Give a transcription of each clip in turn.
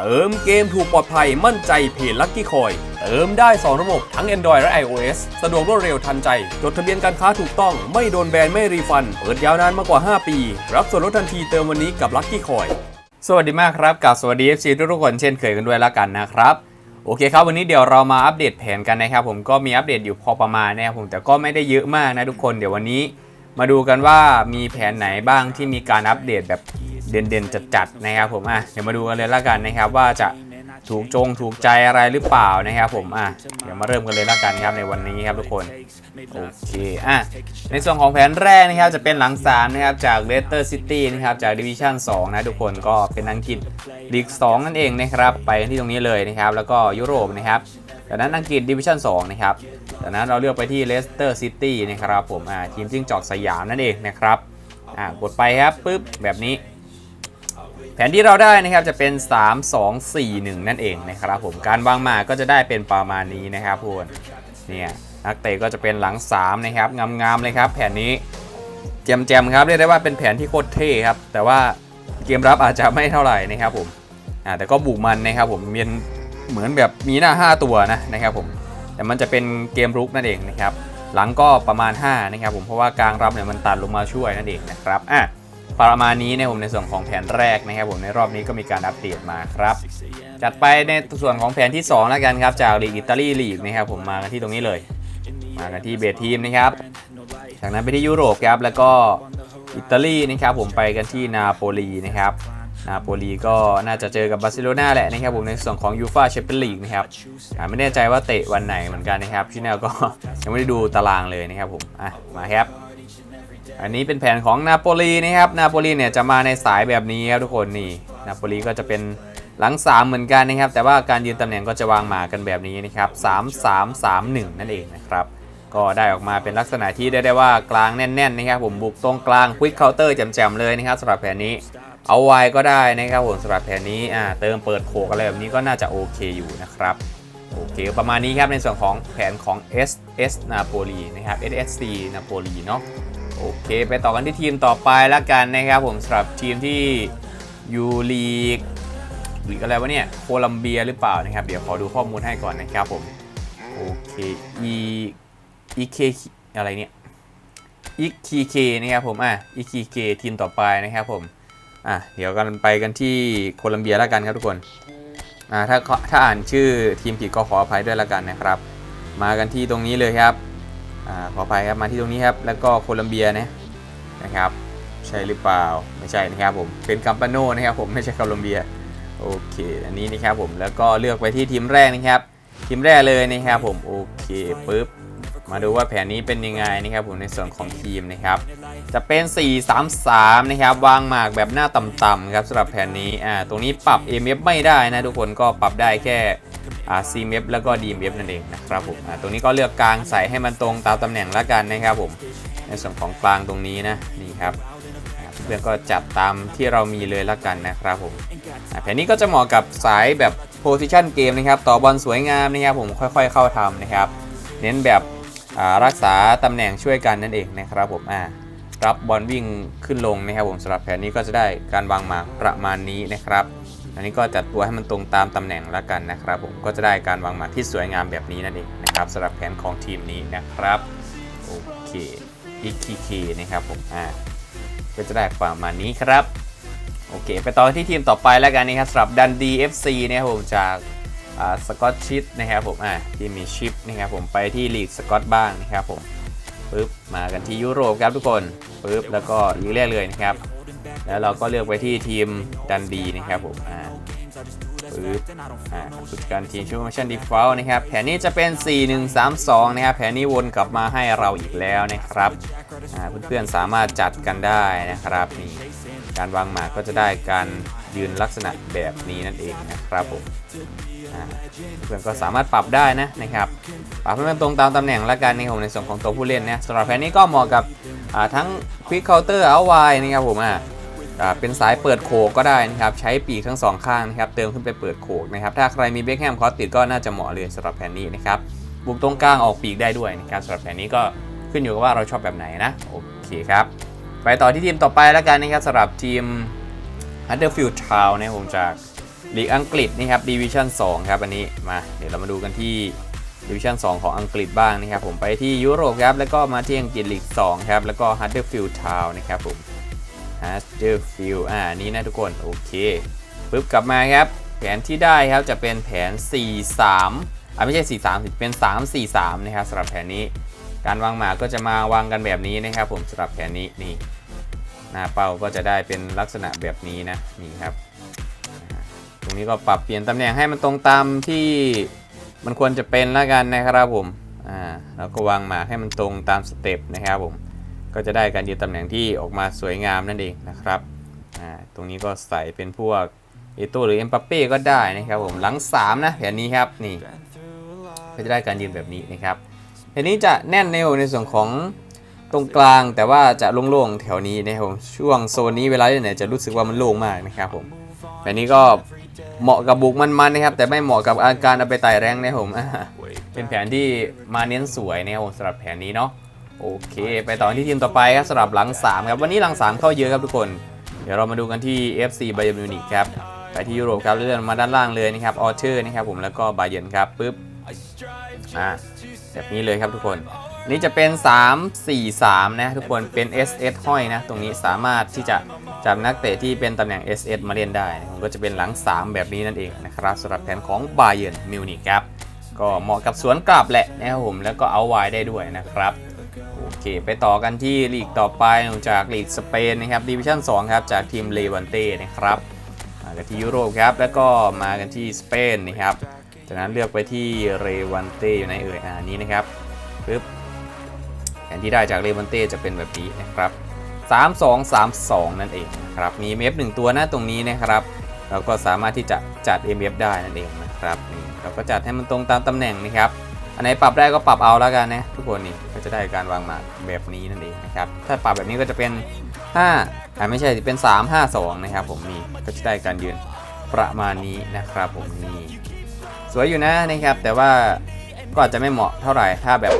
เติมเกมถูกปลอดภัยมั่นใจเพจลัคกี้คอยเติมได้ 2 ระบบทั้ง Android และ iOS สะดวกรวดเร็วทันใจ จดทะเบียนการค้าถูกต้องไม่โดนแบน ไม่รีฟัน เปิดยาวนานมากกว่า 5 ปี รับส่วนลดทันทีเติมวันนี้กับลัคกี้คอยสวัสดีมากครับกับสวัสดี FC ทุกๆคนเช่นเคยกันด้วยแล้วกันนะครับโอเคครับวันนี้เดี๋ยวเรามาอัปเดตแผนกันนะครับผมก็มีอัปเดตอยู่พอประมาณนะครับผมแต่ก็ไม่ได้เยอะมากนะทุกคนเดี๋ยววันนี้ มาดูกันว่ามีแผนไหนบ้างที่มีการอัปเดตแบบ เด่นๆจัดๆนะครับผมอะเดี๋ยวมาดูกันเลยละกันนะครับว่าจะถูกจงถูกใจอะไรหรือเปล่านะครับผมอะเดี๋ยวมาเริ่มกันเลยละกันครับในวันนี้ครับทุกคนโอเคอะในส่วนของแผนแรกนะครับจะเป็นหลังสามนะครับจากเลสเตอร์ซิตี้นะครับจากดิวิชั่น2นะทุกคนก็เป็นอังกฤษลีก2นั่นเองนะครับไปที่ตรงนี้เลยนะครับแล้วก็ยุโรปนะครับจากนั้นอังกฤษดิวิชั่น2นะครับจากนั้นเราเลือกไปที่เลสเตอร์ซิตี้นะครับผมอ่าทีมจิ้งจอกสยามนั่นเองนะครับอ่ากดไปครับปุ๊บแบบนี้ แผนที่เราได้นะครับจะเป็น 3 2 4 1 นั่นเองนะครับผมการวางมาก็จะได้เป็นประมาณนี้นะครับพูนเนี่ยนักเตะก็จะเป็นหลัง 3 นะครับงามๆเลยครับ แผนนี้แจมๆครับเรียกได้ว่าเป็นแผนที่โคตรเท่ครับแต่ว่าเกมรับอาจจะไม่เท่าไหร่นะครับผมอ่าแต่ก็บุกมันนะครับผมมีเหมือนแบบมีหน้า 5 ตัวนะนะครับผมแต่มันจะเป็นเกมรุกนั่นเองนะครับหลังก็ประมาณ 5 นะครับผมเพราะว่ากลางรับเนี่ยมันตัดลงมาช่วยนั่นเองนะครับอะ ประมาณนี้เนี่ยผมในส่วนของแผนแรกนะครับผมในรอบนี้ก็มีการอัปเดตมาครับ จัดไปในส่วนของแผนที่ 2 แล้วกันครับ จากลีกอิตาลีลีกนะครับผมมากันที่ตรงนี้เลย มากันที่เบสทีมนะครับ จากนั้นไปที่ยุโรปครับแล้วก็อิตาลีนะครับผมไปกันที่นาโปลีนะครับนาโปลีก็น่าจะเจอกับบาร์เซโลนาแหละนะครับผมในส่วนของยูฟาแชมเปี้ยนลีกนะครับไม่แน่ใจว่าเตะวันไหนเหมือนกันนะครับชิแนลก็ยังไม่ได้ดูตารางเลยนะครับผมอะมาครับ อันนี้เป็นแผนของนาโปลีนะครับ นาโปลีเนี่ยจะมาในสายแบบนี้ครับทุกคนนี่ นาโปลีก็จะเป็นหลัง 3 เหมือนกันนะครับ แต่ว่าการยืนตำแหน่งก็จะวางหมากันแบบนี้นะครับ 3 3 3 1 นั่นเองนะครับ ก็ได้ออกมาเป็นลักษณะที่ได้ได้ว่ากลางแน่นๆนะครับผมบุกตรงกลางควิกเคาน์เตอร์แจ่มๆเลยนะครับสำหรับแผนนี้ เอาไว้ก็ได้นะครับผมสำหรับแผนนี้อ่าเติมเปิดโขกอะไรแบบนี้ก็น่าจะโอเคอยู่นะครับโอเคประมาณนี้ครับในส่วนของแผนของ SS นาโปลีนะครับ SSC นาโปลีเนาะ โอเค ไปต่อกันที่ทีมต่อไปแล้วกันนะครับผมสำหรับทีมที่ยูลีกหรืออะไรวะเนี่ยโคลัมเบียหรือเปล่านะครับ เดี๋ยวขอดูข้อมูลให้ก่อนนะครับผมโอเค E EK อะไรเนี่ย EKK นะครับผมอะ EKK ทีมต่อไปนะครับผมอะเดี๋ยวกันไปกันที่โคลัมเบียแล้วกันครับทุกคนอ่าถ้าถ้าอ่านชื่อทีมผิดก็ขออภัยด้วยแล้วกันนะครับ มากันที่ตรงนี้เลยครับ อขออภัยครับมาที่ตรงนี้ครับ แล้วก็โคลัมเบียนะนะครับ ใช่หรือเปล่าไม่ใช่นะครับผมเป็นกัมปาโนนะครับผมไม่ใช่โคลัมเบียโอเค อันนี้นะครับผมแล้วก็เลือกไปที่ทีมแรกนะครับ ทีมแรกเลยนะครับผมโอเคปุ๊บมาดูว่าแผนนี้เป็นยังไงนะครับผมในส่วนของทีมนะครับ จะเป็น 4-3-3 นะครับ วางหมากแบบหน้าต่ำๆครับสำหรับแผนนี้อ่าตรงนี้ปรับ AMF ไม่ได้นะทุกคนก็ปรับได้แค่ CMF แล้วก็ DMF นั่นเองนะครับผมอ่าตรงนี้ก็เลือกกลางใส่ให้มันตรงตามตำแหน่งแล้วกันนะครับผมในส่วนของกลางตรงนี้นะนี่ครับเพื่อนก็จัดตามที่เรามีเลยละกันนะครับผมแผนนี้ก็จะเหมาะกับสายแบบ position เกมนะครับต่อบอลสวยงามนะครับผมค่อยๆ เข้าทำนะครับ เน้นแบบอ่ารักษาตำแหน่งช่วยกันนั่นเองนะครับผมอ่ารับบอลวิ่งขึ้นลงนะครับผมสำหรับแผนนี้ก็จะได้การวางหมากประมาณนี้นะครับ อันนี้ก็จัดตัวให้มันตรงตามตำแหน่งแล้วกันนะครับผมก็จะได้การวางหมากที่สวยงามแบบนี้นั่นเองนะครับสำหรับแผนของทีมนี้นะครับโอเคอีกคีนะครับผมอ่าก็จะได้ประมาณนี้ครับโอเค ไปต่อที่ทีมต่อไปแล้วกันนะครับสำหรับดันดี FC นะครับผมจากสกอตชิปนะครับผมอ่าที่มีชิปนะครับผมไปที่ลีกสกอตบ้างนะครับผมปึ๊บมากันที่ยุโรปครับทุกคนปึ๊บแล้วก็ลีกแรกเลยนะครับ แล้วเราก็เลือกไปที่ทีมดันดีนะครับผมอ่าปึ๊บอ่าผู้จัดการทีมชูมชั่นดีฟอลนะครับ แผนนี้จะเป็น 4-1-3-2 นะครับ แผนนี้วนกลับมาให้เราอีกแล้วนะครับอ่าเพื่อนๆสามารถจัดกันได้นะครับนี่การวางหมากก็จะได้การยืนลักษณะแบบนี้นั่นเองนะครับผมเพื่อนก็สามารถปรับได้นะนะครับปรับให้มันตรงตามตำแหน่งละกันในผมในส่วนของตัวผู้เล่นนะสำหรับแผนนี้ก็เหมาะกับทั้ง Quick Counter เอาไว้นะครับผมอ่าอ่า เป็นสายเปิดโขกก็ได้นะครับ ใช้ปีกทั้งสองข้างนะครับ เติมขึ้นไปเปิดโขกนะครับ ถ้าใครมีเบคแฮมคอสติดก็น่าจะเหมาะเลยสำหรับแผนนี้นะครับบุกตรงกลางออกปีกได้ด้วยนะครับสำหรับแผนนี้ก็ขึ้นอยู่กับว่าเราชอบแบบไหนนะ โอเคครับ ไปต่อที่ทีมต่อไปแล้วกันนะครับสำหรับทีม Huddersfield Town นะครับผมจากลีกอังกฤษนี่ครับดิวิชั่น2ครับอันนี้มาเดี๋ยวเรามาดูกันที่ดิวิชั่น2ของอังกฤษบ้างนะครับผมไปที่ยุโรปครับแล้วก็มาที่อังกฤษลีก2ครับแล้วก็ฮัตเดอร์ฟิลด์ทาวนะครับผม ฮัตเดอร์ฟิลอ่านี่นะทุกคน โอเคปึ๊บกลับมาครับ แผนที่ได้ครับจะเป็นแผน 4-3อ่าไม่ใช่ 4-3สิเป็น 3-4-3 นะครับสำหรับแผนนี้ การวางหมากก็จะมาวางกันแบบนี้นะครับผมสำหรับแผนนี้นี่หน้าเป้าก็จะได้เป็นลักษณะแบบนี้นะนี่ครับ ตรงนี้ก็ปรับเปลี่ยนตำแหน่งให้มันตรงตามที่มันควรจะเป็นแล้วกันนะครับผมอ่าแล้วก็วางหมากให้มันตรงตามสเต็ปนะครับผม ก็จะได้การยืนตำแหน่งที่ออกมาสวยงามนั่นเองนะครับอ่าตรงนี้ก็ใส่เป็นพวกเอโตหรือเอ็มปัปเป้ก็ได้นะครับผมหลัง 3 นะแผนนี้ครับนี่ก็จะได้การยืนแบบนี้นะครับแผนนี้จะแน่นในในส่วนของตรงกลางแต่ว่าจะโล่งๆแถวนี้นะครับผมช่วงโซนนี้เวลาเล่นเนี่ยจะรู้สึกว่ามันโล่งมากนะครับผมแบบนี้ก็เหมาะกับบุกมันๆนะครับ แต่ไม่เหมาะกับอาการเอาไปไต่แรงนะครับผมเป็นแผนที่มาเน้นสวยนะครับผมสำหรับแผนนี้เนาะ โอเค ไปต่อที่ทีมต่อไปครับสำหรับหลัง 3 ครับ วันนี้หลัง 3 เข้าเยอะครับทุกคน เดี๋ยวเรามาดูกันที่ FC ไบเ e อร์มิวนิกครับไปที่ยุโรปครับเลื่อนมาด้านล่างเลยนะครับออเชอร์นะครับผมแล้วก็บาเยนครับปึ๊บอ่าแบบนี้เลยครับทุกคนนี่จะเป็น 3 4 3 นะทุกคนเป็น SS ห้อยนะ ตรงนี้สามารถที่จะจับนักเตะที่เป็นตำแหน่ง SS มาเล่นได้นะผมก็จะเป็นหลัง 3 แบบนี้นั่นเองนะครับสำหรับแผนของ b a y e r n Munich ครับก็เหมาะกับสวนกลับแหละนะครับผมแล้วก็เอาไว้ได้ด้วยนะครับ เคไปต่อกันที่ลีกต่อไปจากลีกสเปนนะครับดิวิชั่น2ครับจากทีมเลวันเต้นะครับมากันที่ยุโรปครับแล้วก็มากันที่สเปนนะครับจากนั้นเลือกไปที่เรวันเต้อยู่ในเอ่ยอ่านี้นะครับปึ๊บแผนที่ได้จากเลวันเต้จะเป็นแบบนี้นะครับ 3 2 3 2 นั่นเองนะครับมี MF 1ตัวหน้าตรงนี้นะครับเราก็สามารถที่จะจัด MF ได้นั่นเองนะครับนี่เราก็จัดให้มันตรงตามตำแหน่งนะครับ อันไหนปรับได้ก็ปรับเอาแล้วกันนะทุกคนนี่ก็จะได้การวางหมากแบบนี้นั่นเองนะครับถ้าปรับแบบนี้ก็จะเป็น5อ่าไม่ใช่เป็น 3 5 2 นะครับผมนี่ก็จะได้การยืนประมาณนี้นะครับผมนี่สวยอยู่นะนะครับ แต่ว่าก็อาจจะไม่เหมาะเท่าไหร่ถ้าแบบ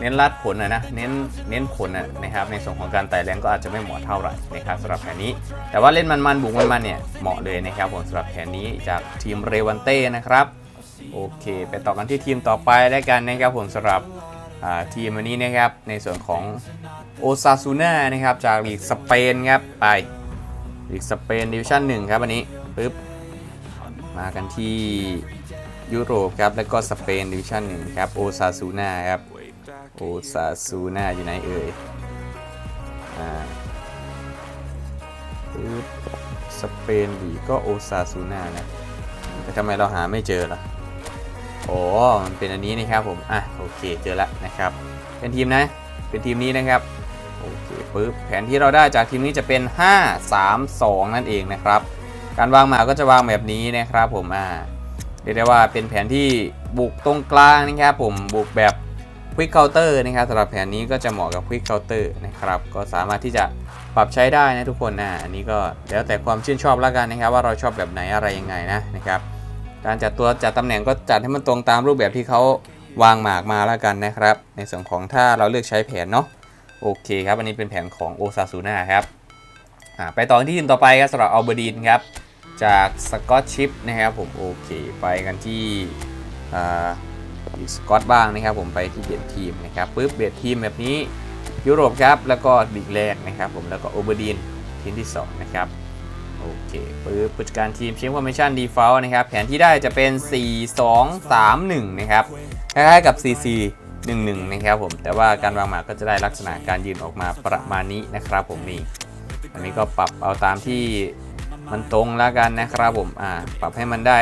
เน้นรัดผลนะนะเน้นเน้นผลนะนะครับ ในส่วนของการไต่แรงก็อาจจะไม่เหมาะเท่าไหร่นะครับสำหรับแผนนี้ แต่ว่าเล่นมันๆบุกมันๆเนี่ยเหมาะเลยนะครับผมสำหรับแผนนี้จากทีมเรวันเต้นะครับ โอเค ไปต่อกันที่ทีมต่อไปได้กันนะครับผมสำหรับทีมวันนี้นะครับ ในส่วนของโอซาซูน่านะครับ จากลีกสเปนครับ ไปลีกสเปนดิวิชั่น1ครับวันนี้ปึ๊บมากันที่ยุโรปครับ แล้วก็สเปนดิวิชั่น1ครับโอซาซูน่าครับโอซาซูน่าอยู่ไหนเอ่ยอ่าปึ๊บสเปนลีกก็โอซาซูน่านะแต่ทำไมเราหาไม่เจอล่ะ โอ๋อมันเป็นอันนี้นะครับผมอะโอเคเจอแล้วนะครับ เป็นทีมนะ เป็นทีมนี้นะครับโอเคปึ๊บแผนที่เราได้จากทีมนี้จะเป็น 5 3 2 นั่นเองนะครับ การวางหมากก็จะวางแบบนี้นะครับ ผมอ่าเรียกได้ว่าเป็นแผนที่บุกตรงกลางนะครับผมบุกแบบควิกเคาน์เตอร์นะครับสำหรับแผนนี้ก็จะเหมาะกับควิกเคาน์เตอร์นะครับก็สามารถที่จะปรับใช้ได้นะทุกคนนะอันนี้ก็แล้วแต่ความชื่นชอบแล้วกันนะครับ ว่าเราชอบแบบไหนอะไรยังไงนะนะครับ การจัดตัวจัดตำแหน่งก็จัดให้มันตรงตามรูปแบบที่เขาวางหมากมาแล้วกันนะครับ ในส่วนของถ้าเราเลือกใช้แผนเนาะโอเคครับ อันนี้เป็นแผนของโอซาซูน่าครับไปต่อที่ทีมต่อไปครับสำหรับอัลเบอร์ดีนครับ จากสกอตชิปนะครับผมโอเค ไปกันที่อีสกอตบ้างนะครับผมไปที่เบดทีมนะครับปุ๊บเบดทีมแบบนี้ยุโรปครับแล้วก็ลีกแรกนะครับผมแล้วก็โอเบอร์ดีนทีมที่สองนะครับ โอเคปุ๊บผู้จัดการทีมเชมฟอร์เมชันดีฟอลนะครับ แผนที่ได้จะเป็น 4 2 3 1 นะครับคล้ายๆกับ CC 1 1 นะครับผม แต่ว่าการวางหมากก็จะได้ลักษณะการยืนออกมาประมาณนี้นะครับผมนี่ อันนี้ก็ปรับเอาตามที่มันตรงแล้วกันนะครับผม อ่า ปรับให้มันได้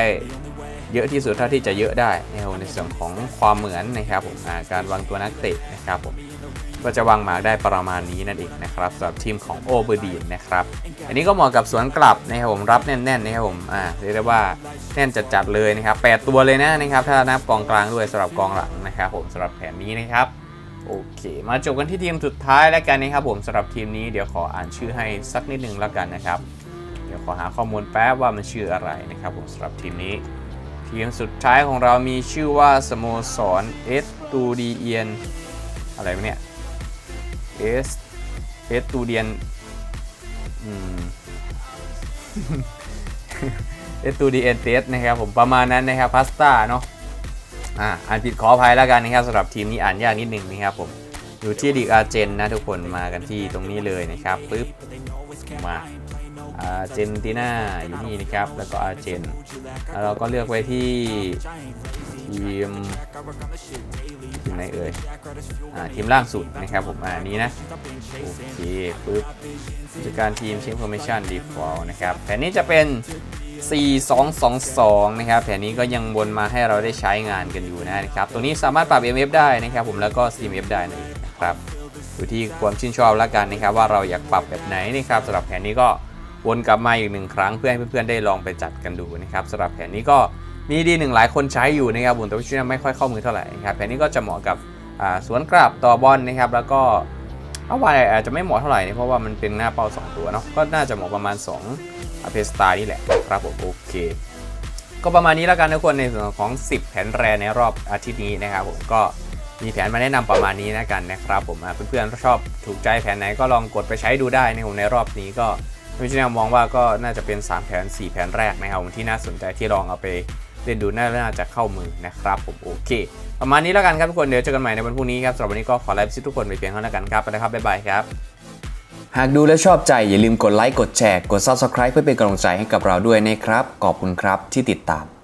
เยอะที่สุดเท่าที่จะเยอะได้ในส่วนของความเหมือนนะครับผมการวางตัวนักเตะนะครับผม ก็จะวางหมากได้ประมาณนี้นั่นเองนะครับสำหรับทีมของโอเบอร์ดีนนะครับ อันนี้ก็เหมาะกับสวนกลับนะครับผมรับแน่นๆนะครับผมอ่าเรียกได้ว่าแน่นจัดๆเลยนะครับแปดตัวเลยนะนะครับ ถ้านับกองกลางด้วยสำหรับกองหลังนะครับผมสำหรับแผนนี้นะครับโอเค มาจบกันที่ทีมสุดท้ายแล้วกันนะครับผมสำหรับทีมนี้เดี๋ยวขออ่านชื่อให้สักนิดหนึ่งแล้วกันนะครับ เดี๋ยวขอหาข้อมูลแป๊บว่ามันชื่ออะไรนะครับผมสำหรับทีมนี้ ทีมสุดท้ายของเรามีชื่อว่าสโมสรเอสตูดีเอียนอะไรเนี่ย เอสเอสตูเดียนเอตูดีเอนเตสนะครับผมประมาณนั้นนะครับพาสต้าเนาะอ่าอ่านผิดขออภัยแล้วกันนะครับสำหรับทีมนี้อ่านยากนิดนึงนะครับผมอยู่ที่ลีกอาร์เจนนะทุกคนมากันที่ตรงนี้เลยนะครับปึ๊บมาอาร์เจนตินาอยู่นี่นะครับ แล้วก็อาร์เจนแล้วเราก็เลือกไว้ที่ทีม ไหนเอ่ยทีมล่างสุดนะครับผมอ่านี้นะโอเคปึ๊บจัดการทีม Check Formation Default นะครับแผนนี้จะเป็น 4-2-2-2 นะครับ แผนนี้ก็ยังวนมาให้เราได้ใช้งานกันอยู่นะครับตรงนี้สามารถปรับ MF ได้นะครับผมแล้วก็ CMF ได้นะครับอยู่ที่ความชื่นชอบล้วกันนะครับ ว่าเราอยากปรับแบบไหนนะครับสำหรับแผนนี้ก็วนกลับมาอีกหนึ่งครั้งเพื่อให้เพื่อนๆได้ลองไปจัดกันดูนะครับสำหรับแผนนี้ก็ มีดีหนึ่งหลายคนใช้อยู่นะครับผมแต่ว่าช่วงนี้ไม่ค่อยเข้ามือเท่าไหร่ครับแผนนี้ก็จะเหมาะกับสวนกลับต่อบอลนะครับแล้วก็เอาไวอาจจะไม่เหมาะเท่าไหร่นี่เพราะว่ามันเป็นหน้าเป้า 2 ตัวเนาะก็น่าจะเหมาะประมาณ2อเพสตานี่แหละครับผมโอเค ก็ประมาณนี้แล้วกันทุกคนในส่วนของ 10 แผนแรในรอบอาทิตย์นี้นะครับผมก็มีแผนมาแนะนำประมาณนี้นะกันนะครับผมเพื่อนๆชอบถูกใจแผนไหนก็ลองกดไปใช้ดูได้นผมในรอบนี้ก็ไม่ใช่แนมองว่าก็น่าจะเป็น 3 แผน 4 แผนแรกนะครับผมที่น่าสนใจที่ลองเอาไป เล่ดูน่าจะเข้ามือนะครับผมโอเค ประมาณนี้แล้วกันครับทุกคนเดี๋ยวเจอกันใหม่ในวันพรุ่งนี้ครับสำหรับวันนี้ก็ขอไลฟ์ซิทุกคนไปเพียงเท่านั้นกันครับไปแล้วครับบ๊ายบายครับหากดูและชอบใจอย่าลืมกดไลค์กดแชร์กด Subscribe เพื่อเป็นกำลังใจให้กับเราด้วยนะครับขอบคุณครับที่ติดตาม